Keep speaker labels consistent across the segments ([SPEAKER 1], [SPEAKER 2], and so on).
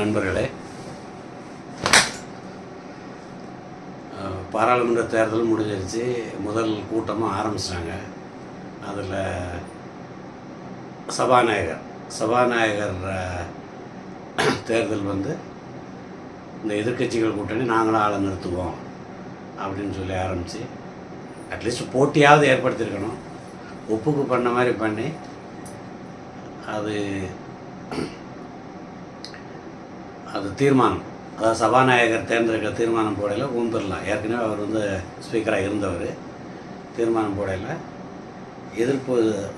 [SPEAKER 1] நண்பர்களே பாராளுமன்ற தேர்தல் முடிஞ்சிருச்சு. முதல் கூட்டமாக ஆரம்பிச்சிட்டாங்க அதில் சபாநாயகர் சபாநாயகர் தேர்தல் வந்து இந்த எதிர்க்கட்சிகள் கூட்டணி நாங்களும் ஆளை நிறுத்துவோம் அப்படின்னு சொல்லி ஆரம்பித்து அட்லீஸ்ட் போட்டியாவது ஏற்படுத்தியிருக்கணும். ஒப்புக்கு பண்ண மாதிரி பண்ணி அது அது தீர்மானம். அதாவது சபாநாயகர் தேர்ந்தெடுக்கிற தீர்மானம் போடையில் ஓம் பிர்லா ஏற்கனவே அவர் வந்து ஸ்பீக்கராக இருந்தவர். தீர்மானம் போடையில் எதிர்ப்பு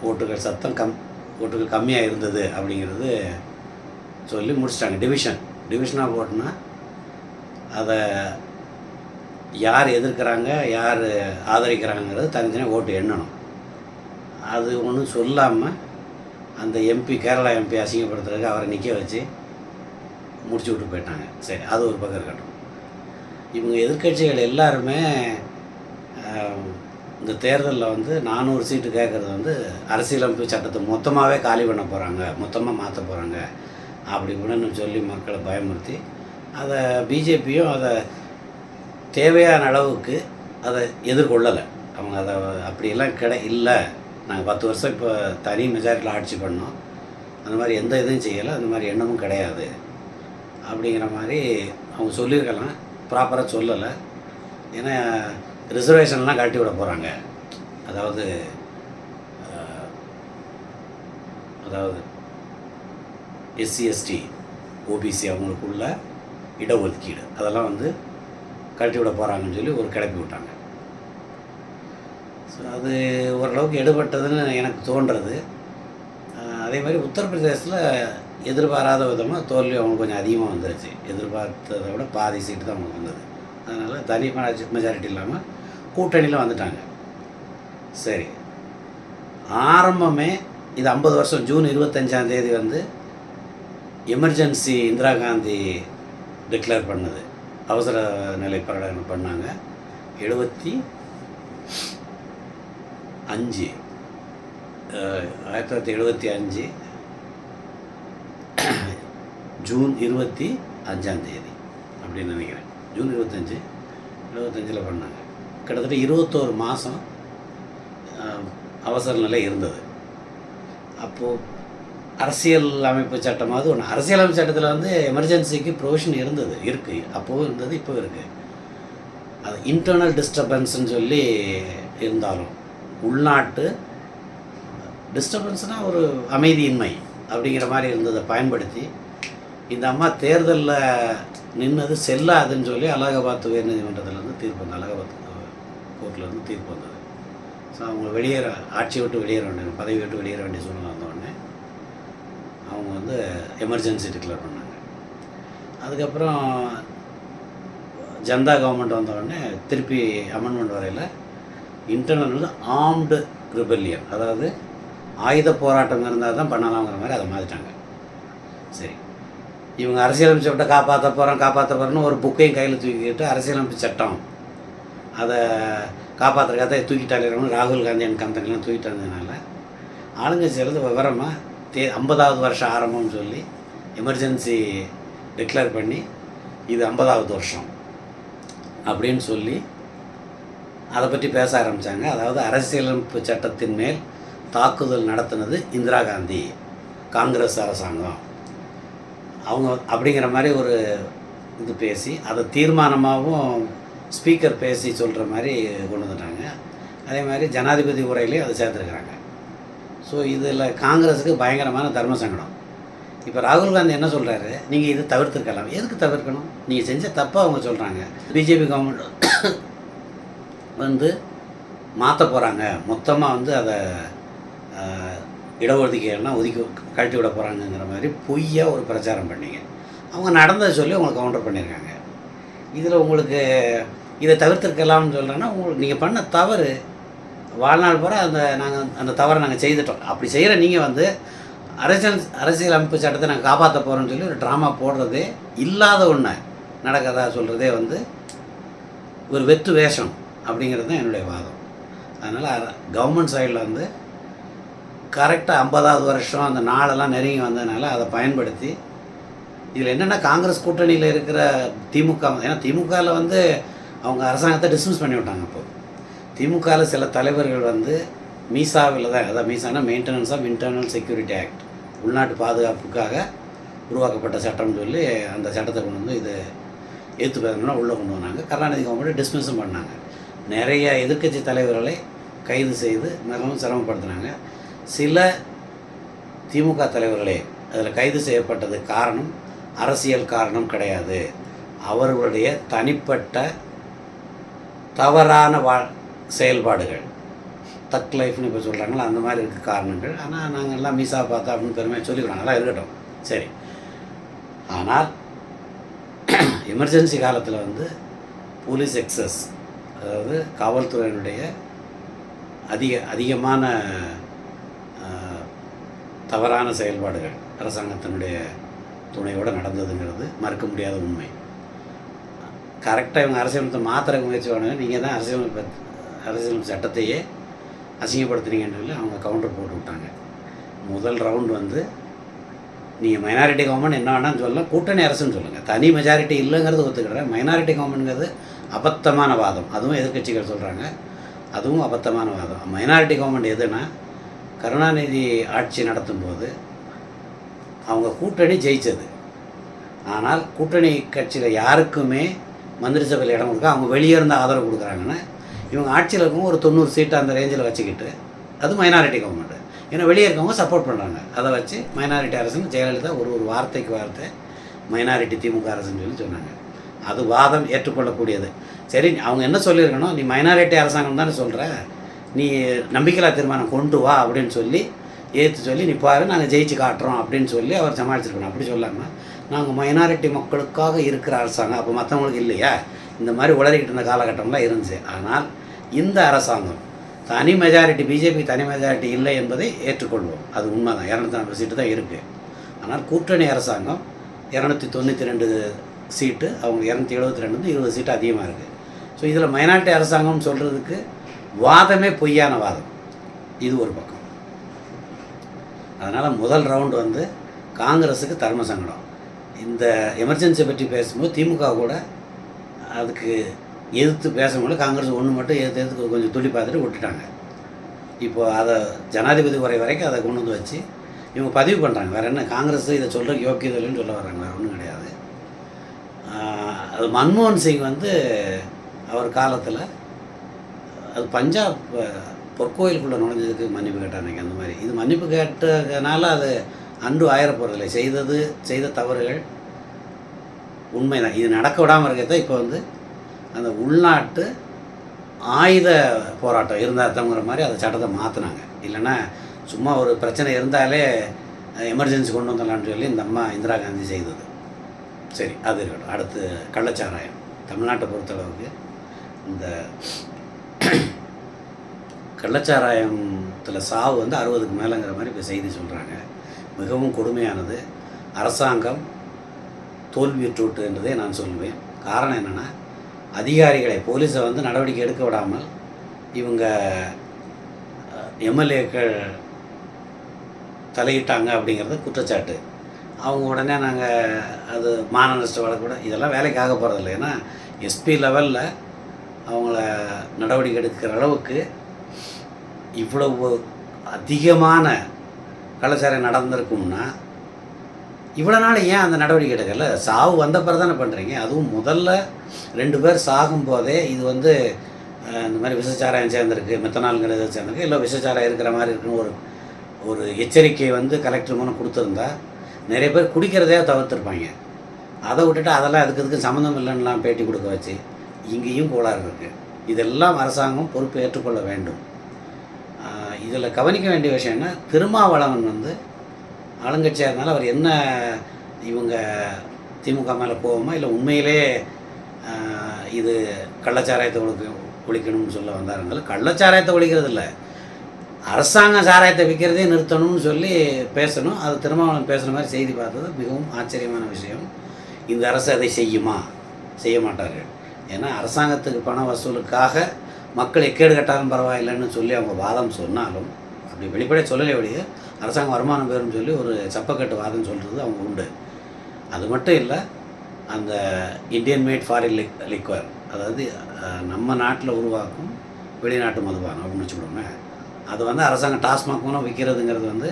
[SPEAKER 1] ஓட்டுகள் சத்தம் கம் ஓட்டுகள் கம்மியாக இருந்தது அப்படிங்கிறது சொல்லி முடிச்சிட்டாங்க. டிவிஷன் டிவிஷனாக போட்டுனா அதை யார் எதிர்க்கிறாங்க யார் ஆதரிக்கிறாங்கிறது தனித்தனியாக ஓட்டு எண்ணணும். அது ஒன்றும் சொல்லாமல் அந்த எம்பி கேரளா எம்பி அசிங்கப்படுத்துறதுக்கு அவரை நிற்க வச்சு முடிச்சு விட்டு போயிட்டாங்க. சரி அது ஒரு பக்கம் இருக்கட்டும். இவங்க எதிர்க்கட்சிகள் எல்லாருமே இந்த தேர்தலில் வந்து நானூறு சீட்டு கேட்குறது வந்து அரசியலமைப்பு சட்டத்தை மொத்தமாகவே காலி பண்ண போகிறாங்க மொத்தமாக மாற்ற போகிறாங்க அப்படி இப்படின்னு சொல்லி மக்களை பயமுறுத்தி அதை பிஜேபியும் அதை தேவையான அளவுக்கு அதை எதிர்கொள்ளலை. அவங்க அதை அப்படியெல்லாம் கிடை இல்லை. நாங்கள் பத்து வருஷம் இப்போ தனி மெஜாரிட்டியில் ஆட்சி பண்ணோம். அந்த மாதிரி எந்த இதுவும் செய்யலை அந்த மாதிரி எண்ணமும் கிடையாது. அப்படிங்கிற மாதிரி அவங்க சொல்லியிருக்கலாம். ப்ராப்பராக சொல்லலை. ஏன்னா ரிசர்வேஷன்லாம் கழட்டி விட போகிறாங்க அதாவது அதாவது எஸ்சி எஸ்டி ஓபிசி அவங்களுக்குள்ள இடஒதுக்கீடு. அதெல்லாம் வந்து கழட்டி விட போகிறாங்கன்னு சொல்லி ஒரு கிளப்பி விட்டாங்க. ஸோ அது ஓரளவுக்கு எடுபட்டதுன்னு எனக்கு தோன்றது. அதே மாதிரி உத்தரப்பிரதேசத்தில் எதிர்பாராத விதமாக தோல்வி அவங்களுக்கு கொஞ்சம் அதிகமாக வந்துருச்சு. எதிர்பார்த்ததை விட பாதி சீட்டு தான் அவங்களுக்கு வந்தது. அதனால் தனி மெஜாரிட்டி இல்லாமல் கூட்டணியில் வந்துட்டாங்க. சரி. ஆரம்பமே இது ஐம்பது வருஷம் ஜூன் இருபத்தஞ்சாம் தேதி வந்து எமர்ஜென்சி இந்திரா காந்தி டிக்ளேர் பண்ணது. அவசர நிலை பிரகடனம் பண்ணாங்க. எழுபத்தி அஞ்சு ஆயிரத்தி தொள்ளாயிரத்தி எழுபத்தி அஞ்சு ஜூன் இருபத்தி அஞ்சாந்தேதி அப்படின்னு நினைக்கிறேன். ஜூன் இருபத்தஞ்சி இருபத்தஞ்சில் பண்ணாங்க. கிட்டத்தட்ட இருபத்தோரு மாதம் அவசர நிலை இருந்தது. அப்போது அரசியல் அமைப்பு சட்டமாவது ஒன்று அரசியல் அமைப்பு சட்டத்தில் வந்து எமர்ஜென்சிக்கு ப்ரொவிஷன் இருந்தது இருக்குது அப்போவும் இருந்தது இப்போ இருக்குது அது இன்டர்னல் டிஸ்டர்பன்ஸ்னு சொல்லி இருந்தாலும் உள்நாட்டு டிஸ்டர்பன்ஸ்னால் ஒரு அமைதியின்மை அப்படிங்கிற மாதிரி இருந்ததை பயன்படுத்தி இந்த அம்மா தேர்தலில் நின்னது செல்லாதுன்னு சொல்லி அலகாபாத் உயர்நீதிமன்றத்திலேருந்து தீர்ப்பு வந்தது. அலகாபாத் கோர்ட்லேருந்து தீர்ப்பு வந்தது. ஸோ அவங்க வெளியேற ஆட்சி விட்டு வெளியேற வேண்டிய பதவி விட்டு வெளியேற வேண்டிய சூழ்நிலை வந்த அவங்க வந்து எமர்ஜென்சி டிக்ளேர் பண்ணாங்க. அதுக்கப்புறம் ஜனதா கவர்மெண்ட் வந்த திருப்பி அமெண்ட்மெண்ட் வரையில் இன்டர்னல் வந்து ஆர்ம்டு ரிபெல்லியன் அதாவது ஆயுத போராட்டம் இருந்தால் தான் பண்ணலாங்கிற மாதிரி அதை மாற்றிட்டாங்க சரி. இவங்க அரசியலமைப்பு சட்டத்தை காப்பாற்ற போகிறோம் காப்பாற்ற போகிறோன்னு ஒரு புக்கையும் கையில் தூக்கிக்கிட்டு அரசியலமைப்பு சட்டம். அதை காப்பாற்றுறக்காக தூக்கிட்டாலும் ராகுல் காந்தி அண்ட் கம்பெனிலாம் தூக்கிட்டாங்க ஆளுங்கட்சியிலேருந்து விவரமாக தே ஐம்பதாவது வருஷம் ஆரம்பம்னு சொல்லி எமர்ஜென்சி டிக்ளேர் பண்ணி இது ஐம்பதாவது வருஷம் அப்படின்னு சொல்லி அதை பற்றி பேச ஆரம்பித்தாங்க அதாவது அரசியலமைப்பு சட்டத்தின் மேல் தாக்குதல் நடத்தினது இந்திரா காந்தி காங்கிரஸ் அரசாங்கம். அவங்க அப்படிங்கிற மாதிரி ஒரு இது பேசி அதை தீர்மானமாகவும் ஸ்பீக்கர் பேசி சொல்கிற மாதிரி கொண்டு வந்துட்டாங்க. அதே மாதிரி ஜனாதிபதி உரையிலையும் அதை சேர்த்துருக்குறாங்க. ஸோ இதில் காங்கிரஸுக்கு பயங்கரமான தர்ம சங்கடம். இப்போ ராகுல் காந்தி என்ன சொல்கிறாரு நீங்கள் இது தவிர்த்துருக்கலாம். எதுக்கு தவிர்க்கணும்? நீங்கள் செஞ்ச தப்பாக அவங்க சொல்கிறாங்க பிஜேபி கவர்மெண்ட் வந்து மாற்ற போகிறாங்க மொத்தமாக வந்து அதை இடஒதுக்கீடுலாம் ஒதுக்கி கழட்டி விட போகிறாங்கங்கிற மாதிரி பொய்யாக ஒரு பிரச்சாரம் பண்ணீங்க. அவங்க நடந்ததை சொல்லி உங்களுக்கு கவுண்டர் பண்ணியிருக்காங்க இதில் உங்களுக்கு இதை தவிர்த்திருக்கலாம்னு சொல்கிறேன்னா உங்களுக்கு நீங்கள் பண்ண தவறு வாழ்நாள் பூரா அந்த நாங்கள் அந்த தவறை நாங்கள் செய்துட்டோம். அப்படி செய்கிற நீங்கள் வந்து அரசியல் அரசியல் அமைப்பு சட்டத்தை நாங்கள் காப்பாற்ற போகிறோம்னு சொல்லி ஒரு ட்ராமா போடுறதே இல்லாத ஒன்று நடக்கிறதா சொல்கிறதே வந்து ஒரு வெற்று வேஷம் அப்படிங்கிறது தான் என்னுடைய வாதம். அதனால் கவர்மெண்ட் சைடில் வந்து கரெக்டாக ஐம்பதாவது வருஷம் அந்த நாளெல்லாம் நெருங்கி வந்ததுனால அதை பயன்படுத்தி இதில் என்னென்னா காங்கிரஸ் கூட்டணியில் இருக்கிற திமுக ஏன்னா திமுகவில் வந்து அவங்க அரசாங்கத்தை டிஸ்மிஸ் பண்ணி விட்டாங்க இப்போ திமுகவில் சில தலைவர்கள் வந்து மீசாவில் தான் அதாவது மீசானா maintenance of internal security act உள்நாட்டு பாதுகாப்புக்காக உருவாக்கப்பட்ட சட்டம்னு சொல்லி அந்த சட்டத்தை கொண்டு வந்து இது ஏற்று பேசணும்னா உள்ளே கொண்டு வந்தாங்க. கருணாநிதி கவர்மெண்ட் டிஸ்மிஸும் பண்ணாங்க. நிறைய எதிர்க்கட்சி தலைவர்களை கைது செய்து மிகவும் சிரமப்படுத்தினாங்க. சில திமுக தலைவர்களே அதில் கைது செய்யப்பட்டது காரணம் அரசியல் காரணம் கிடையாது. அவர்களுடைய தனிப்பட்ட தவறான வா செயல்பாடுகள். தக் லைஃப்னு இப்போ சொல்கிறாங்களா அந்த மாதிரி இருக்க காரணங்கள். ஆனால் நாங்கள் எல்லாம் மீசா பார்த்தா அப்படின்னு பெருமையாக சொல்லிக்கிறோம். அதெல்லாம் இருக்கட்டும். சரி. ஆனால் எமர்ஜென்சி காலத்தில் வந்து போலீஸ் எக்ஸஸ் அதாவது காவல்துறையினுடைய அதிக அதிகமான தவறான செயல்பாடுகள் அரசாங்கத்தினுடைய துணையோடு நடந்ததுங்கிறது மறுக்க முடியாத உண்மை. கரெக்டாக இவங்க அரசியலமைப்பை மாத்திர முயற்சி பண்ணாங்க நீங்கள் தான் அரசியலமைப்பு அரசியலமைப்பு சட்டத்தையே அசிங்கப்படுத்துறீங்கன்னு சொல்லி அவங்க கவுண்டர் போட்டு விட்டாங்க. முதல் ரவுண்ட் வந்து நீங்கள் மைனாரிட்டி கவர்மெண்ட் என்ன வேணாலும் சொல்லலாம் கூட்டணி அரசுன்னு சொல்லுங்கள் தனி மெஜாரிட்டி இல்லைங்கிறது ஒத்துக்கிறேன். மைனாரிட்டி கவர்மெண்ட்ங்கிறது அபத்தமான வாதம். அதுவும் எதிர்க்கட்சிகள் சொல்கிறாங்க அதுவும் அபத்தமான வாதம். மைனாரிட்டி கவர்மெண்ட் எதுனா கருணாநிதி ஆட்சி நடத்தும்போது அவங்க கூட்டணி ஜெயித்தது ஆனால் கூட்டணி கட்சியில் யாருக்குமே மந்திரி சபையில் இடம் கொடுக்க அவங்க வெளியே இருந்து ஆதரவு கொடுக்குறாங்கன்னா இவங்க ஆட்சியில் இருக்கவங்க ஒரு தொண்ணூறு சீட்டை அந்த ரேஞ்சில் வச்சுக்கிட்டு அது மைனாரிட்டி கவர்மெண்ட்டு ஏன்னா வெளியே இருக்கவங்க சப்போர்ட் பண்ணுறாங்க அதை வச்சு மைனாரிட்டி அரசுன்னு ஜெயலலிதா ஒரு ஒரு வார்த்தைக்கு வார்த்தை மைனாரிட்டி திமுக அரசுன்னு சொல்லி சொன்னாங்க. அது வாதம் ஏற்றுக்கொள்ளக்கூடியது. சரி அவங்க என்ன சொல்லியிருக்கணும்? நீ மைனாரிட்டி அரசாங்கம் தானே சொல்கிற நீ நம்பிக்கையில்லா தீர்மானம் கொண்டு வா அப்படின்னு சொல்லி ஏற்று சொல்லி நீ பாரு நாங்கள் ஜெயிச்சு காட்டுறோம் அப்படின்னு சொல்லி அவர் சமாளிச்சிருக்கணும் அப்படி சொல்லாமல் நாங்கள் மைனாரிட்டி மக்களுக்காக இருக்கிற அரசாங்கம் அப்போ மற்றவங்களுக்கு இல்லையா? இந்த மாதிரி உளறிக்கிட்டு இருந்த காலகட்டம்லாம் இருந்துச்சு. ஆனால் இந்த அரசாங்கம் தனி மெஜாரிட்டி பிஜேபி தனி மெஜாரிட்டி இல்லை என்பதை ஏற்றுக்கொள்வோம். அது உண்மை தான் இரநூத்தி நாற்பது சீட்டு தான் இருக்குது ஆனால் கூட்டணி அரசாங்கம் இரநூத்தி தொண்ணூற்றி ரெண்டு சீட்டு அவங்க இரநூத்தி எழுபத்தி ரெண்டு இருபது சீட்டு அதிகமாக இருக்குது ஸோ இதில் மைனாரிட்டி அரசாங்கம்னு சொல்கிறதுக்கு வாதமே பொய்யான வாதம். இது ஒரு பக்கம். அதனால் முதல் ரவுண்டு வந்து காங்கிரஸுக்கு தர்ம சங்கடம். இந்த எமர்ஜென்சி பற்றி பேசும்போது திமுக கூட அதுக்கு எதிர்த்து பேசும்போது காங்கிரஸ் ஒன்று மட்டும் எதிர்த்து எதிர்த்து கொஞ்சம் துள்ளி பார்த்துட்டு விட்டுட்டாங்க. இப்போ அதை ஜனாதிபதி உரை வரைக்கும் அதை கொண்டு வந்து வச்சு இவங்க பதிவு பண்ணுறாங்க வேறு என்ன? காங்கிரஸ் இதை சொல்கிற யோக்கியது இல்லைன்னு சொல்ல வர்றாங்க. வேறு ஒன்றும் கிடையாது. அது மன்மோகன் சிங் வந்து அவர் காலத்தில் அது பஞ்சாப் பொற்கோயிலுக்குள்ளே நுழைஞ்சதுக்கு மன்னிப்பு கேட்டாங்க அந்த மாதிரி. இது மன்னிப்பு கேட்டதுனால அது அன்று ஆயிரப்போறதில்லை. செய்தது செய்த தவறுகள் உண்மைதான். இது நடக்க விடாமல் இருக்கிறத. இப்போ வந்து அந்த உள்நாட்டு ஆயுத போராட்டம் இருந்தால் தங்கிற மாதிரி அந்த சட்டத்தை மாற்றினாங்க இல்லைன்னா சும்மா ஒரு பிரச்சனை இருந்தாலே எமர்ஜென்சி கொண்டு வந்துடலாம்னு சொல்லி இந்த அம்மா இந்திரா காந்தி செய்தது. சரி அது இருக்கட்டும். அடுத்து கள்ளச்சாராயம். தமிழ்நாட்டை பொறுத்தளவுக்கு இந்த கள்ளச்சாராயத்தில் சாவு வந்து அறுபதுக்கு மேலேங்கிற மாதிரி இப்போ செய்தி சொல்கிறாங்க மிகவும் கொடுமையானது. அரசாங்கம் தோல்வியுற்றோட்டு என்றதே நான் சொல்லுவேன் காரணம் என்னென்னா அதிகாரிகளை போலீஸை வந்து நடவடிக்கை எடுக்க விடாமல் இவங்க எம்எல்ஏக்கள் தலையிட்டாங்க அப்படிங்கிறது குற்றச்சாட்டு. அவங்க உடனே நாங்கள் அது மான நஷ்ட வழக்கு கூட இதெல்லாம் வேலைக்கு ஆக போகிறதில்ல ஏன்னா எஸ்பி லெவலில் அவங்கள நடவடிக்கை எடுக்கிற அளவுக்கு இவ்வளவு அதிகமான கலாச்சாரம் நடந்திருக்கும்னா இவ்வளோ நாள் ஏன் அந்த நடவடிக்கை எடுக்கல? சாவு வந்த பிறகு தானே பண்ணுறீங்க அதுவும் முதல்ல ரெண்டு பேர் சாகும்போதே இது வந்து இந்த மாதிரி விஷச்சாராயம் சேர்ந்துருக்கு எதாவது சேர்ந்துருக்கு இல்லை விசச்சாரம் இருக்கிற மாதிரி இருக்குன்னு ஒரு ஒரு எச்சரிக்கை வந்து கலெக்டர் மூலம் கொடுத்துருந்தா நிறைய பேர் குடிக்கிறதே தவிர்த்துருப்பாங்க. அதை விட்டுட்டு அதெல்லாம் அதுக்கு அதுக்கு சம்மந்தம் இல்லைன்னுலாம் பேட்டி கொடுக்க வச்சு இங்கேயும் கோளாறு இருக்குது இதெல்லாம் அரசாங்கம் பொறுப்பு ஏற்றுக்கொள்ள வேண்டும். இதில் கவனிக்க வேண்டிய விஷயம்னா திருமாவளவன் வந்து ஆளுங்கட்சியாக இருந்தாலும் அவர் என்ன இவங்க திமுக மேலே போவோமா இல்லை உண்மையிலே இது கள்ளச்சாராயத்தை ஒழிக்க ஒழிக்கணும்னு சொல்ல வந்தாருனாலும் கள்ளச்சாராயத்தை ஒழிக்கிறது இல்லை அரசாங்க சாராயத்தை விற்கிறதே நிறுத்தணும்னு சொல்லி பேசணும். அது திருமாவளவன் பேசுகிற மாதிரி செய்தி பார்த்தது மிகவும் ஆச்சரியமான விஷயம். இந்த அரசு அதை செய்யுமா? செய்ய மாட்டார்கள். ஏன்னா அரசாங்கத்துக்கு பண வசூலுக்காக மக்கள் எக்கேடு கட்டாலும் பரவாயில்லைன்னு சொல்லி அவங்க வாதம் சொன்னாலும் அப்படி வெளிப்படையாக சொல்லலை வெளியே அரசாங்கம் வருமானம் பெறும் சொல்லி ஒரு சப்பக்கட்டு வாதம் சொல்கிறது அவங்க உண்டு. அது மட்டும் இல்லை அந்த Indian made foreign liquor liquor அதாவது நம்ம நாட்டில் உருவாக்கும் வெளிநாட்டு மதுபானம் அப்படின்னு வச்சுக்கிடுவோமே அது வந்து அரசாங்கம் டாஸ்மாக் மூலம் விற்கிறதுங்கிறது வந்து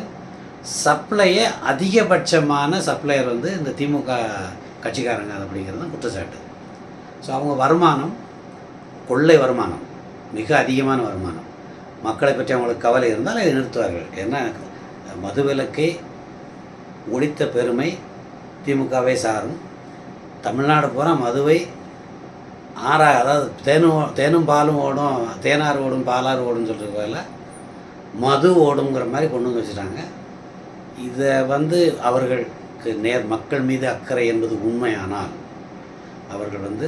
[SPEAKER 1] சப்ளையே அதிகபட்சமான சப்ளையர் வந்து இந்த திமுக கட்சிக்காரங்க அப்படிங்கிறது தான் குற்றச்சாட்டு. ஸோ அவங்க வருமானம் கொள்ளை வருமானம். மிக அதிகமான வருமானம். மக்களை பற்றி அவங்களுக்கு கவலை இருந்தால் அதை நிறுத்துவார்கள். ஏன்னா மதுவிலக்கை ஒழித்த பெருமை திமுகவை சாரும். தமிழ்நாடு பூரா மதுவை ஆறாக அதாவது தேனும் தேனும் பாலும் ஓடும் தேனார் ஓடும் பாலாறு ஓடும்னு சொல்கிறது மது ஓடுங்கிற மாதிரி கொண்டு வந்து வச்சுட்டாங்க. இதை வந்து அவர்களுக்கு நேர் மக்கள் மீது அக்கறை என்பது உண்மையானால் அவர்கள் வந்து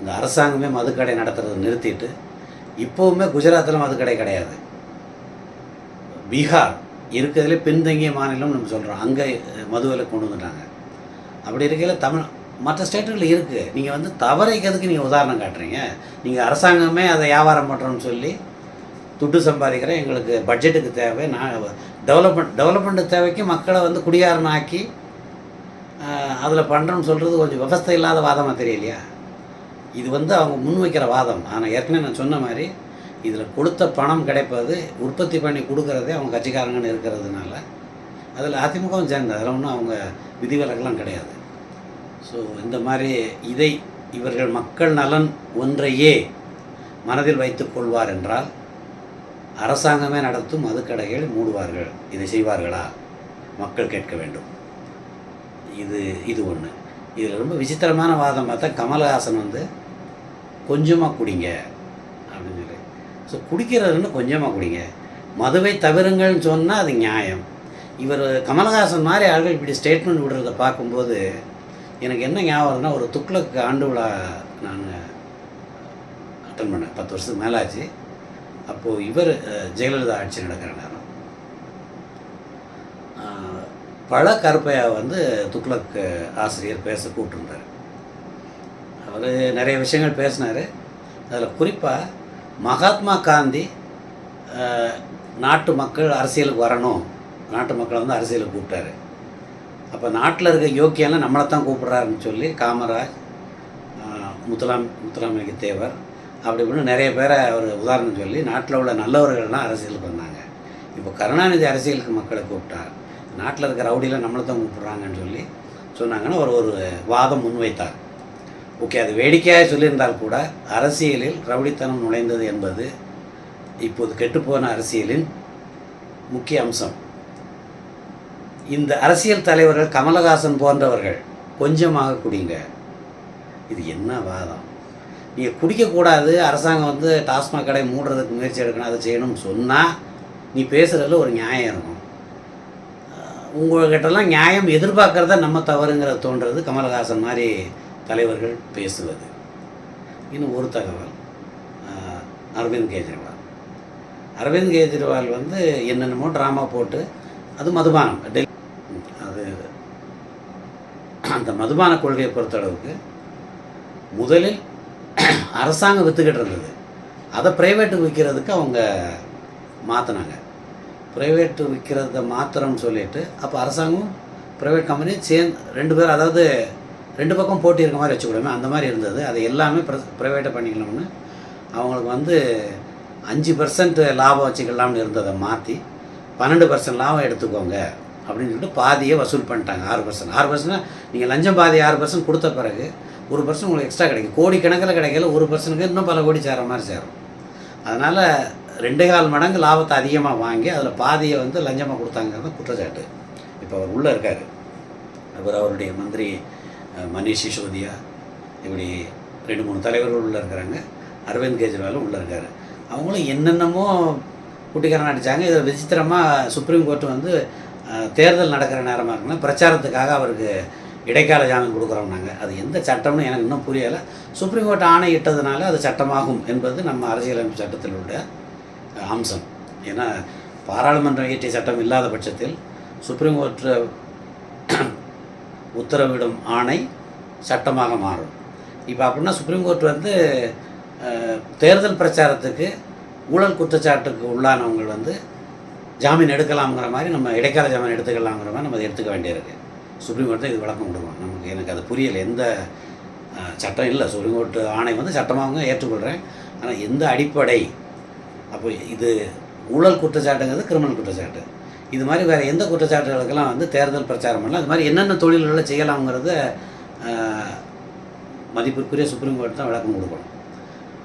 [SPEAKER 1] இந்த அரசாங்கமே மதுக்கடை நடத்துறதை நிறுத்திட்டு இப்போவுமே குஜராத்தில் மதுக்கடை கிடையாது. பீகார் இருக்கிறதுல பின்தங்கிய மாநிலம் நம்ம சொல்கிறோம் அங்கே மதுவில் கொண்டு வந்துட்டாங்க. அப்படி இருக்கையில் தமிழ் மற்ற ஸ்டேட்டுகளில் இருக்குது நீங்கள் வந்து தவறைக்கிறதுக்கு நீங்கள் உதாரணம் காட்டுறீங்க. நீங்கள் அரசாங்கமே அதை வியாபாரம் பண்ணுறோன்னு சொல்லி துட்டு சம்பாதிக்கிறேன் எங்களுக்கு பட்ஜெட்டுக்கு தேவை. நான் டெவலப்மெண்ட் டெவலப்மெண்ட் தேவைக்கு மக்களை வந்து குடியாரனாக்கி அதில் பண்ணுறோன்னு சொல்கிறது கொஞ்சம் விவஸ்தை இல்லாத வாதமாக தெரியலையா? இது வந்து அவங்க முன்வைக்கிற வாதம். ஆனால் ஏற்கனவே நான் சொன்ன மாதிரி இதில் கொடுத்த பணம் கிடைப்பது உற்பத்தி பண்ணி கொடுக்குறதே அவங்க கட்சிக்காரங்கன்னு இருக்கிறதுனால அதில் அதிமுகவும் சேர்ந்த அதில் ஒன்றும் அவங்க விதிவிலக்கெல்லாம் கிடையாது. ஸோ இந்த மாதிரி இதை இவர்கள் மக்கள் நலன் ஒன்றையே மனதில் வைத்துக் கொள்வார் என்றால் அரசாங்கமே நடத்தும் மதுக்கடைகள் மூடுவார்கள். இதை செய்வார்களா? மக்கள் கேட்க வேண்டும். இது இது ஒன்று இதில் ரொம்ப விசித்திரமான வாதம் பார்த்தா கமலஹாசன் வந்து கொஞ்சமாக குடிங்க அப்படின்னு சொல்லி. ஸோ குடிக்கிறதுன்னு கொஞ்சமாக குடிங்க. மதுவை தவிருங்கள்னு சொன்னால் அது நியாயம். இவர் கமலஹாசன் மாதிரி ஆள்கள் இப்படி ஸ்டேட்மெண்ட் விடுறத பார்க்கும்போது எனக்கு என்ன ஞாபகம் ஒரு துக்ளக் ஆண்டு விழா நான் அட்டன் பண்ணேன். பத்து வருஷத்துக்கு மேலே ஆச்சு அப்போது இவர் ஜெயலலிதா ஆட்சி நடக்கிற நேரம். பழ கருப்பையா வந்து துக்ளக் ஆசிரியர் பேச கூப்பிட்டுருந்தார். அவர் நிறைய விஷயங்கள் பேசினார். அதில் குறிப்பாக மகாத்மா காந்தி நாட்டு மக்கள் அரசியலுக்கு வரணும். நாட்டு மக்களை வந்து அரசியலுக்கு கூப்பிட்டாரு. அப்போ நாட்டில் இருக்க யோக்கியெல்லாம் நம்மளை தான் கூப்பிட்றாருன்னு சொல்லி காமராஜ் முத்துலாம் முத்துராமலிங்க தேவர் அப்படி இப்படின்னு நிறைய பேரை அவர் உதாரணம் சொல்லி நாட்டில் உள்ள நல்லவர்கள்லாம் அரசியலுக்கு வந்தாங்க. இப்போ கருணாநிதி அரசியலுக்கு மக்களை கூப்பிட்டார். நாட்டில் இருக்கிற ரவுடியில் நம்மளை தான் கூப்பிட்றாங்கன்னு சொல்லி சொன்னாங்கன்னா அவர் ஒரு வாதம் முன்வைத்தார். ஓகே அது வேடிக்கையாக சொல்லியிருந்தால் கூட அரசியலில் ரவுடித்தனம் நுழைந்தது என்பது இப்போது கெட்டுப்போன அரசியலின் முக்கிய அம்சம். இந்த அரசியல் தலைவர்கள் கமலஹாசன் போன்றவர்கள் கொஞ்சமாக குடிங்க. இது என்ன வாதம்? நீங்கள் குடிக்கக்கூடாது அரசாங்கம் வந்து டாஸ்மாக் கடை மூடுறதுக்கு முயற்சி எடுக்கணும் அதை செய்யணும்னு சொன்னால் நீ பேசுகிறதுல ஒரு நியாயம் இருக்கும். உங்கள்கிட்டலாம் நியாயம் எதிர்பார்க்குறத நம்ம தவறுங்கிறத தோன்றது கமலஹாசன் மாதிரி தலைவர்கள் பேசுவது. இன்னும் ஒரு தகவல் அரவிந்த் கெஜ்ரிவால். அரவிந்த் கெஜ்ரிவால் வந்து என்னென்னமோ ட்ராமா போட்டு அது மதுபானம் டெல்லி அது அந்த மதுபான கொள்கையை பொறுத்தளவுக்கு முதலில் அரசாங்கம் விற்றுக்கிட்டு இருந்தது. அதை ப்ரைவேட்டுக்கு விற்கிறதுக்கு அவங்க மாற்றினாங்க ப்ரைவேட்டு விற்கிறத மாத்திரம்னு சொல்லிட்டு அப்போ அரசாங்கம் ப்ரைவேட் கம்பெனி சேர்ந்து ரெண்டு பேரும் அதாவது ரெண்டு பக்கம் போட்டி இருக்க மாதிரி வச்சுக்கூடாமே அந்த மாதிரி இருந்தது. அது எல்லாமே ப்ர ப்ரைவேட்டை பண்ணிக்கலாம்னு அவங்களுக்கு வந்து அஞ்சு பர்சன்ட் லாபம் வச்சுக்கலாம்னு இருந்ததை மாற்றி பன்னெண்டு பர்சன்ட் லாபம் எடுத்துக்கோங்க அப்படின்னு சொல்லிட்டு பாதியை வசூல் பண்ணிட்டாங்க. ஆறு பர்சன்ட் ஆறு பர்சன்ட்னா நீங்கள் லஞ்சம் பாதி ஆறு பர்சன்ட் கொடுத்த பிறகு ஒரு பர்சன்ட் உங்களுக்கு எக்ஸ்ட்ரா கிடைக்கும். கோடி கணக்கில் கிடைக்கல ஒரு பர்சனுக்கு இன்னும் பல கோடி சேர மாதிரி சேரும். அதனால் ரெண்டே கால் மடங்கு லாபத்தை அதிகமாக வாங்கி அதில் பாதியை வந்து லஞ்சமாக கொடுத்தாங்கிறது குற்றச்சாட்டு. இப்போ அவர் உள்ளே இருக்கார். அவர் அவருடைய மந்திரி மணிஷ் மனீஷ் சிசோதியா இப்படி ரெண்டு மூணு தலைவர்கள் உள்ளே இருக்கிறாங்க. அரவிந்த் கெஜ்ரிவாலும் உள்ளே இருக்கார். அவங்களும் என்னென்னமோ குட்டிக்காரன் அடித்தாங்க இதை விசித்திரமாக சுப்ரீம் கோர்ட் வந்து தேர்தல் நடக்கிற நேரமாக இருக்குன்னா பிரச்சாரத்துக்காக அவருக்கு இடைக்கால ஜாமீன் கொடுக்குறோம்னாங்க. அது எந்த சட்டம்னு எனக்கு இன்னும் புரியலை. சுப்ரீம் கோர்ட் ஆணையிட்டதுனால அது சட்டமாகும் என்பது நம்ம அரசியலமைப்பு சட்டத்தில் உள்ள அம்சம். ஏன்னா பாராளுமன்றம் இயற்றிய சட்டம் இல்லாத பட்சத்தில் சுப்ரீம் கோர்ட்டு உத்தரவிடும் ஆணை சட்டமாக மாறும். இப்போ அப்படின்னா சுப்ரீம் கோர்ட் வந்து தேர்தல் பிரச்சாரத்துக்கு ஊழல் குற்றச்சாட்டுக்கு உள்ளானவங்க வந்து ஜாமீன் எடுக்கலாம்ங்கிற மாதிரி நம்ம இடைக்கால ஜாமீன் எடுத்துக்கலாங்கிற மாதிரி நம்ம அதை எடுத்துக்க வேண்டியிருக்கு. சுப்ரீம் கோர்ட் தான் இது விளக்கம் கொடுக்கணும் நமக்கு எனக்கு அது புரியலை. எந்த சட்டம் இல்லை. சுப்ரீம் கோர்ட் ஆணை வந்து சட்டமாகவும் ஏற்றுக்கொள்கிறேன் ஆனால் எந்த அடிப்படை? அப்போ இது ஊழல் குற்றச்சாட்டுங்கிறது கிரிமினல் குற்றச்சாட்டு. இது மாதிரி வேறு எந்த குற்றச்சாட்டுகளுக்கெல்லாம் வந்து தேர்தல் பிரச்சாரம் பண்ணலாம். அது மாதிரி என்னென்ன தொழில்களை செய்யலாங்கிறத மதிப்பிற்குரிய சுப்ரீம் கோர்ட் தான் விளக்கம் கொடுக்கணும்.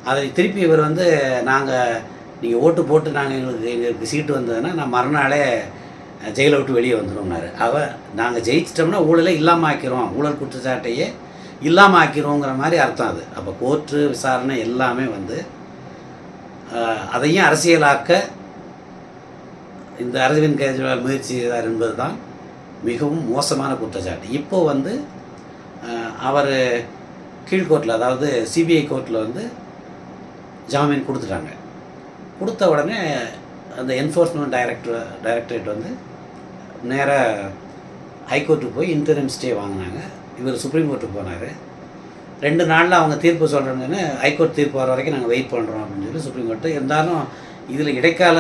[SPEAKER 1] அதை திருப்பி இவர் வந்து நாங்கள் நீங்கள் ஓட்டு போட்டு நாங்கள் எங்களுக்கு எங்களுக்கு சீட்டு வந்ததுன்னா நான் மறுநாளே ஜெயிலை விட்டு வெளியே வந்துடும்னாரு அவர் நாங்கள் ஜெயிச்சிட்டோம்னா ஊழலை இல்லாமல் ஆக்கிறோம் ஊழல் குற்றச்சாட்டையே இல்லாமல் ஆக்கிறோங்கிற மாதிரி அர்த்தம் அது. அப்போ கோர்ட்டு விசாரணை எல்லாமே வந்து அதையும் அரசியலாக்க இந்த அரவிந்த் கெஜ்ரிவால் முயற்சி செய்தார் என்பது தான் மிகவும் மோசமான குற்றச்சாட்டு. இப்போது வந்து அவர் கீழ்கோர்ட்டில் அதாவது சிபிஐ கோர்ட்டில் வந்து ஜாமீன் கொடுத்துட்டாங்க. கொடுத்த உடனே அந்த என்ஃபோர்ஸ்மெண்ட் டைரக்டர் டைரக்டரேட் வந்து நேராக ஹைகோர்ட்டுக்கு போய் இன்டர்ம் ஸ்டே வாங்கினாங்க. இவர் சுப்ரீம் கோர்ட்டுக்கு போனார். ரெண்டு நாளில் அவங்க தீர்ப்பு சொல்கிறாங்கன்னு ஹைகோர்ட் தீர்ப்பு வர வரைக்கும் நாங்கள் வெயிட் பண்ணுறோம் அப்படின்னு சொல்லி சுப்ரீம் கோர்ட்டு இருந்தாலும் இதில் இடைக்கால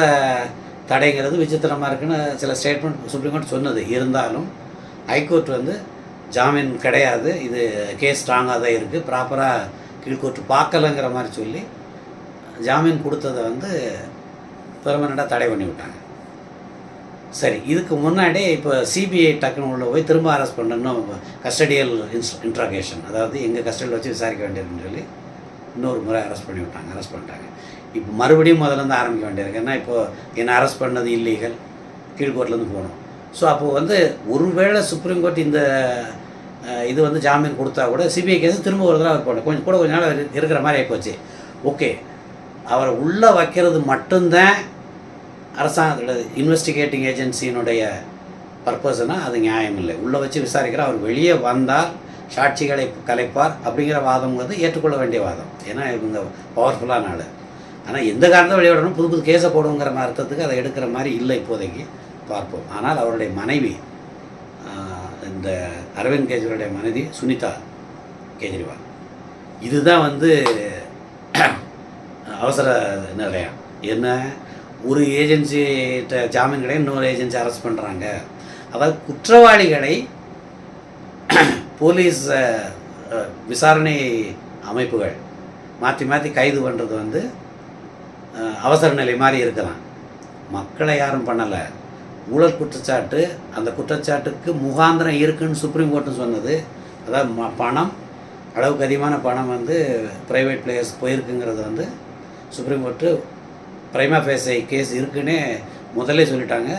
[SPEAKER 1] தடைங்கிறது விசித்திரமாக இருக்குன்னு சில ஸ்டேட்மெண்ட் சுப்ரீம் கோர்ட் சொன்னது. இருந்தாலும் ஹைகோர்ட் வந்து ஜாமீன் கிடையாது. இது கேஸ் ஸ்ட்ராங்காக தான் இருக்குது ப்ராப்பராக கீழ்கோர்ட் பார்க்கலங்கிற மாதிரி சொல்லி ஜாமீன் கொடுத்ததை வந்து பெர்மனெண்ட்டாக தடை பண்ணி விட்டாங்க. சரி இதுக்கு முன்னாடி இப்போ சிபிஐ டக்குன்னு உள்ள போய் திரும்ப அரெஸ்ட் பண்ணணும். கஸ்டடியல் இன்ஸ் இன்ட்ராகேஷன் அதாவது எங்கள் கஸ்டடியில் வச்சு விசாரிக்க வேண்டியதுன்னு சொல்லி இன்னொரு முறை அரெஸ்ட் பண்ணி விட்டாங்க. அரெஸ்ட் பண்ணிட்டாங்க. இப்போ மறுபடியும் முதல்ல இருந்து ஆரம்பிக்க வேண்டியிருக்கு ஏன்னா இப்போது என்னை அரெஸ்ட் பண்ணது இல்லீகல் கீழ்கோர்ட்லேருந்து போகணும். ஸோ அப்போது வந்து ஒருவேளை சுப்ரீம் கோர்ட் இந்த இது வந்து ஜாமீன் கொடுத்தா கூட சிபிஐ கேஸ் திரும்ப ஒரு தடவை அவர் கொஞ்சம் கூட கொஞ்ச நாள் இருக்கிற மாதிரி ஆகிப்போச்சு ஓகே அவரை உள்ளே வைக்கிறது மட்டும்தான் அரசாங்கத்தோட இன்வெஸ்டிகேட்டிங் ஏஜென்சியினுடைய பர்பஸ்னால் அது நியாயம் இல்லை. உள்ளே வச்சு விசாரிக்கிற அவர் வெளியே வந்தால் சாட்சிகளை கலைப்பார் அப்படிங்கிற வாதம் வந்து ஏற்றுக்கொள்ள வேண்டிய வாதம். ஏன்னா இவங்க பவர்ஃபுல்லான ஆள். ஆனால் எந்த காரணத்தை வெளியிடணும்? புது புது கேஸை போடுங்கிற அர்த்தத்துக்கு அதை எடுக்கிற மாதிரி இல்லை இப்போதைக்கு. பார்ப்போம். ஆனால் அவருடைய மனைவி இந்த அரவிந்த் கெஜ்ரிவாலுடைய மனைவி சுனிதா கெஜ்ரிவால். இதுதான் வந்து அவசர நிலையம். என்ன? ஒரு ஏஜென்சிகிட்ட ஜாமீன் கிடையாது இன்னொரு ஏஜென்சி அரெஸ்ட் பண்ணுறாங்க அதாவது குற்றவாளிகளை போலீஸ் விசாரணை அமைப்புகள் மாற்றி மாற்றி கைது பண்ணுறது வந்து அவசர நிலை மாதிரி இருக்கலாம். மக்களை யாரும் பண்ணலை. ஊழல் குற்றச்சாட்டு அந்த குற்றச்சாட்டுக்கு முகாந்திரம் இருக்குன்னு சுப்ரீம் கோர்ட்டும் சொன்னது. அதாவது ம- பணம் அளவுக்கு அதிகமான பணம் வந்து ப்ரைவேட் பிளேயர்ஸ் போயிருக்குங்கிறது வந்து சுப்ரீம் கோர்ட்டு பிரைமா ஃபேஸை கேஸ் இருக்குன்னே முதல்ல சொல்லிட்டாங்க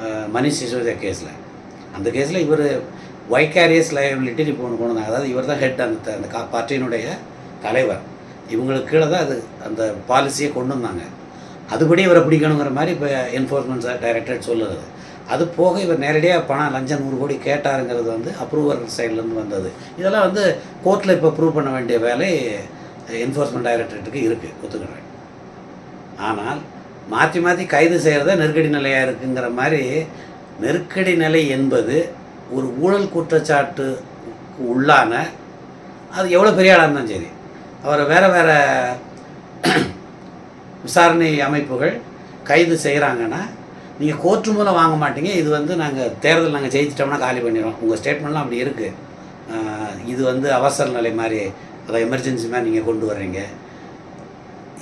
[SPEAKER 1] அஹ், மணிஷ் சிசோதியா கேஸில் அந்த கேஸில் இவர் வைகாரியஸ் லயபிலிட்டி இப்போ ஒன்று கொண்டு வந்தாங்க. அதாவது இவர் தான் ஹெட் அந்த அந்த கா பார்ட்டியினுடைய தலைவர். இவங்களுக்கு கீழே தான் அது அந்த பாலிசியை கொண்டு வந்தாங்க. அதுபடி இவரை பிடிக்கணுங்கிற மாதிரி இப்போ என்ஃபோர்ஸ்மெண்ட் டைரக்டரேட் சொல்லுறது அது போக இவர் நேரடியாக பணம் லஞ்சம் நூறு கோடி கேட்டாருங்கிறது வந்து அப்ரூவர் சைட்லேருந்து வந்தது. இதெல்லாம் வந்து கோர்ட்டில் இப்போ ப்ரூவ் பண்ண வேண்டிய வேலை என்ஃபோர்ஸ்மெண்ட் டைரக்டரேட்டுக்கு இருக்குது ஒத்துக்கிறேன். ஆனால் மாற்றி மாற்றி கைது செய்கிறத நெருக்கடி நிலையாக இருக்குங்கிற மாதிரி நெருக்கடி நிலை என்பது ஒரு ஊழல் குற்றச்சாட்டு உள்ளான அது எவ்வளோ பெரிய ஆளாக இருந்தாலும் சரி அவரை வேறு வேறு விசாரணை அமைப்புகள் கைது செய்கிறாங்கன்னா நீங்கள் கோர்ட்டு மூலம் வாங்க மாட்டீங்க. இது வந்து நாங்கள் தேர்தல் நாங்கள் ஜெயிச்சிட்டோம்னா காலி பண்ணிடுவோம் உங்கள் ஸ்டேட்மெண்ட்லாம் அப்படி இருக்குது இது வந்து அவசர நிலை மாதிரி அதை எமர்ஜென்சி மாதிரி நீங்கள் கொண்டு வர்றீங்க.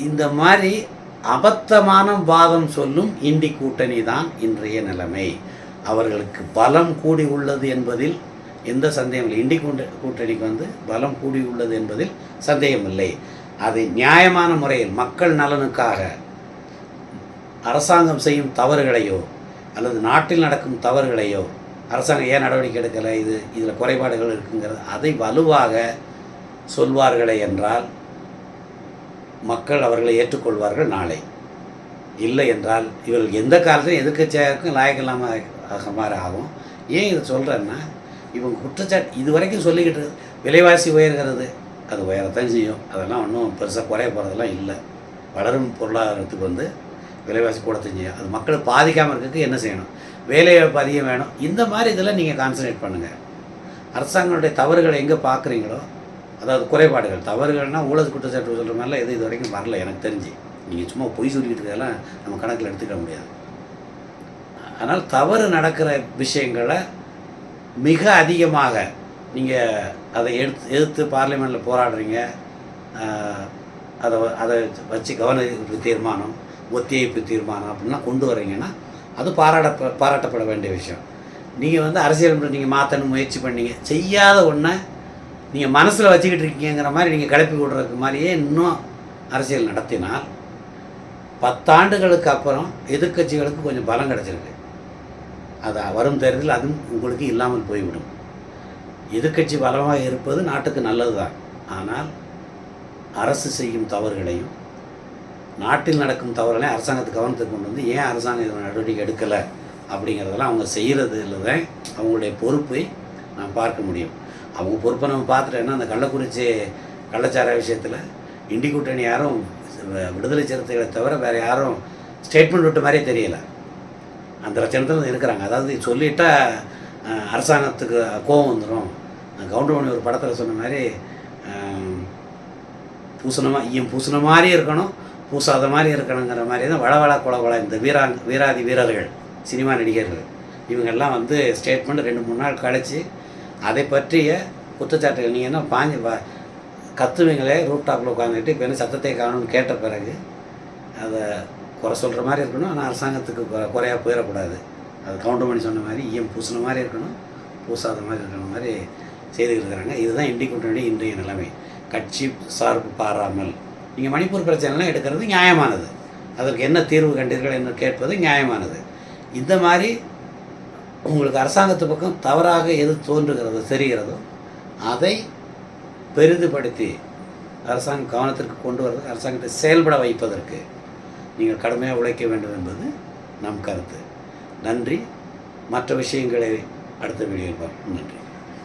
[SPEAKER 1] இந்த மாதிரி அபத்தமான வாதம் சொல்லும் இண்டி கூட்டணி தான் இன்றைய நிலைமை. அவர்களுக்கு பலம் கூடி உள்ளது என்பதில் எந்த சந்தேகம் இல்லை. இண்டி கூட்ட கூட்டணிக்கு வந்து பலம் கூடியுள்ளது என்பதில் சந்தேகம் இல்லை அதை நியாயமான முறையில் மக்கள் நலனுக்காக அரசாங்கம் செய்யும் தவறுகளையோ அல்லது நாட்டில் நடக்கும் தவறுகளையோ அரசாங்கம் ஏன் நடவடிக்கை எடுக்கலை? இது இதில் குறைபாடுகள் இருக்குங்கிறது. அதை வலுவாக சொல்வார்களே என்றால் மக்கள் அவர்களை ஏற்றுக்கொள்வார்கள் நாளை. இல்லை என்றால் இவர்கள் எந்த காலத்திலும் எதிர்க்கட்சியாக இருக்கும் லாயக்கில்லாமல் ஆக மாதிரி ஆகும் ஏன் இதை சொல்கிறேன்னா இவங்க குற்றச்சாட்டு இது வரைக்கும் சொல்லிக்கிட்டு விலைவாசி உயர்கிறது. அது உயரத்தான் செய்யும். அதெல்லாம் ஒன்றும் பெருசாக குறைய போகிறதெல்லாம் இல்லை. வளரும் பொருளாதாரத்துக்கு வந்து விலைவாசி கூட செய்யும். அது மக்களை பாதிக்காமல் இருக்கிறதுக்கு என்ன செய்யணும்? வேலைவாய்ப்பு அதிகம் வேணும். இந்த மாதிரி இதெல்லாம் நீங்கள் கான்சன்ட்ரேட் பண்ணுங்கள் அரசாங்கங்களுடைய தவறுகளை எங்கே பார்க்குறீங்களோ அதாவது குறைபாடுகள் தவறுகள்னால் ஊழல் குற்றச்சாட்டு சொல்கிற மாதிரிலாம் எதுவும் இது வரைக்கும் வரல எனக்கு தெரிஞ்சு. நீங்கள் சும்மா பொய் சொல்லிக்கிட்டு நம்ம கணக்கில் எடுத்துக்க முடியாது. ஆனால் தவறு நடக்கிற விஷயங்களை மிக அதிகமாக நீங்கள் அதை எடுத்து எதிர்த்து பார்லிமெண்ட்டில் போராடுறீங்க. அதை அதை வச்சு கவன ஈர்ப்பு தீர்மானம் ஒத்திவைப்பு தீர்மானம் அப்படின்லாம் கொண்டு வரீங்கன்னா அது பாராட்ட பாராட்டப்பட வேண்டிய விஷயம். நீங்கள் வந்து அரசியல் நீங்கள் மாற்றணும் முயற்சி பண்ணீங்க. செய்யாத ஒன்றை நீங்கள் மனசில் வச்சுக்கிட்டு இருக்கீங்கிற மாதிரி நீங்கள் கிளப்பி விடுறதுக்கு மாதிரியே இன்னும் அரசியல் நடத்தினால் பத்தாண்டுகளுக்கு அப்புறம் எதிர்க்கட்சிகளுக்கு கொஞ்சம் பலம் கிடச்சிருக்கு. அது வரும் தேர்தலில் அதுவும் உங்களுக்கு இல்லாமல் போய்விடும். எதிர்க்கட்சி பலமாக இருப்பது நாட்டுக்கு நல்லது தான் ஆனால் அரசு செய்யும் தவறுகளையும் நாட்டில் நடக்கும் தவறுகளையும் அரசாங்கத்துக்கு கவனத்துக்கு கொண்டு வந்து ஏன் அரசாங்கம் இது நடவடிக்கை எடுக்கலை அப்படிங்கிறதெல்லாம் அவங்க செய்கிறதுல தான் அவங்களுடைய பொறுப்பை நாம் பார்க்க முடியும். அவங்க பொறுப்பை நம்ம பார்த்துட்டோன்னா அந்த கள்ளக்குறிச்சி கள்ளச்சார விஷயத்தில் இண்டி கூட்டணி யாரும் விடுதலை சிறுத்தைகளை தவிர வேறு யாரும் ஸ்டேட்மெண்ட் விட்ட மாதிரியே தெரியலை. அந்த லட்சணத்தில் இருக்கிறாங்க. அதாவது சொல்லிட்டா அரசாங்கத்துக்கு கோபம் வந்துடும் கவுண்டமணி ஒரு படத்தில் சொன்ன மாதிரி அஹ், பூசணமா ஈயம் பூசண மாதிரி இருக்கணும் பூசாத மாதிரி இருக்கணுங்கிற மாதிரி தான் வளவள கொல கொல இந்த வீராங் வீராதி வீரர்கள் சினிமா நடிகர்கள். இவங்கெல்லாம் வந்து ஸ்டேட்மெண்ட் ரெண்டு மூணு நாள் கழித்து அதை பற்றிய குற்றச்சாட்டுகள். நீங்கள் என்ன பாஞ்சு பா கத்துவீங்களே ரூப் டாப்பில் உட்காந்துட்டு இப்போ என்ன சத்தத்தை காணும்னு கேட்ட பிறகு அதை குறை சொல்கிற மாதிரி இருக்கணும். ஆனால் அரசாங்கத்துக்கு குறையாக போயிடக்கூடாது. அது கவுண்டர் பண்ணி சொன்ன மாதிரி ஈயம் பூசின மாதிரி இருக்கணும். பூசாத மாதிரி இருக்கிற மாதிரி செய்துட்டு இருக்கிறாங்க. இதுதான் இண்டி கூட்டணி இன்றைய நிலைமை. கட்சி சார்பு பாராமல். நீங்கள் மணிப்பூர் பிரச்சனைலாம் எடுக்கிறது நியாயமானது. அதற்கு என்ன தீர்வு கண்டீர்கள் என்று கேட்பது நியாயமானது. இந்த மாதிரி உங்களுக்கு அரசாங்கத்து பக்கம் தவறாக எது தோன்றுகிறதோ தெரிகிறதோ அதை பெரிதுபடுத்தி அரசாங்கம் கவனத்திற்கு கொண்டு வரது அரசாங்கத்தை செயல்பட வைப்பதற்கு நீங்கள் கடுமையாக உழைக்க வேண்டும் என்பது நம் கருத்து. நன்றி. மற்ற விஷயங்களை அடுத்த வீடியோவில் பார்ப்போம். நன்றி.